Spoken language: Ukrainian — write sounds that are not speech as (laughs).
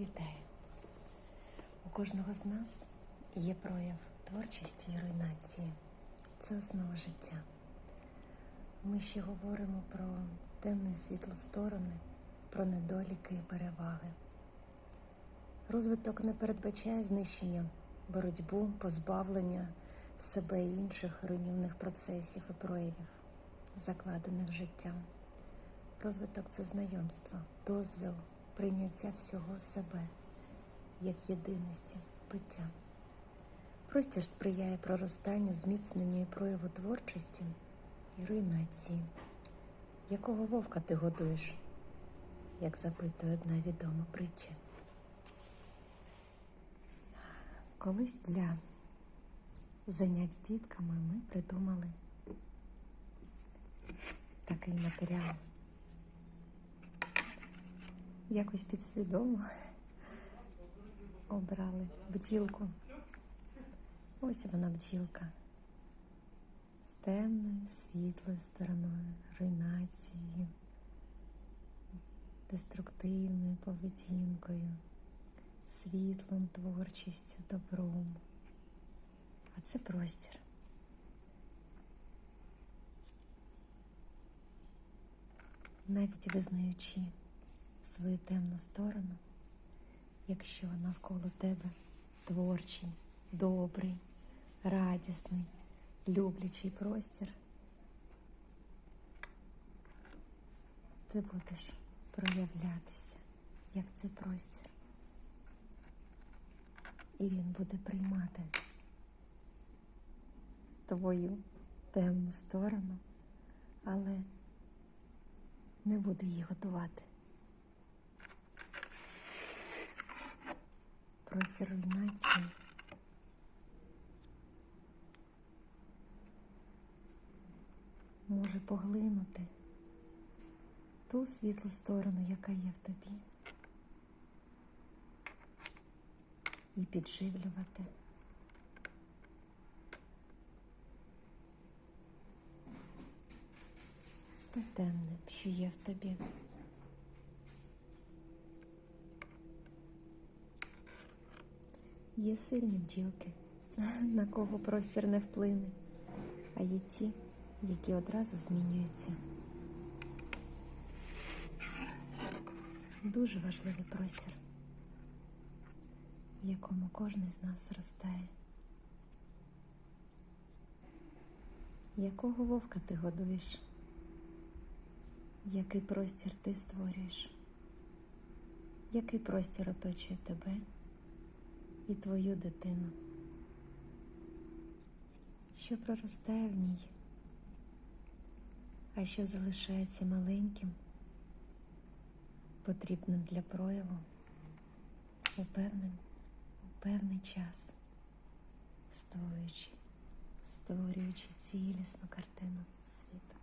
Вітаю! У кожного з нас є прояв творчості і руйнації. Це основа життя. Ми ще говоримо про темну і світлу сторони, про недоліки і переваги. Розвиток не передбачає знищення, боротьбу, позбавлення себе і інших руйнівних процесів і проявів, закладених життям. Розвиток це знайомство, дозвіл, прийняття всього себе як єдиності, буття. Простір сприяє проростанню, зміцненню і прояву творчості і руйнації. Якого вовка ти годуєш? Як запитує одна відома притча. Колись для занять з дітками ми придумали такий матеріал. Якось підсвідомо обрали бджілку. Ось вона бджілка. З темною, світлою стороною, руйнацією, деструктивною поведінкою, світлом, творчістю, добром. А це простір. Навіть визнаючи свою темну сторону, якщо навколо тебе творчий, добрий, радісний, люблячий простір, ти будеш проявлятися як цей простір. І він буде приймати твою темну сторону, але не буде її готувати. Простір руйнації може поглинути ту світлу сторону, яка є в тобі, і підживлювати. Те темне, що є в тобі. Є сильні бджілки, (laughs) на кого простір не вплине, а є ті, які одразу змінюються. Дуже важливий простір, в якому кожен з нас зростає. Якого вовка ти годуєш? Який простір ти створюєш? Який простір оточує тебе і твою дитину? Що проростає в ній? А що залишається маленьким, потрібним для прояву у певний, у певний час, створюючи, створюючи цілісну картину світу.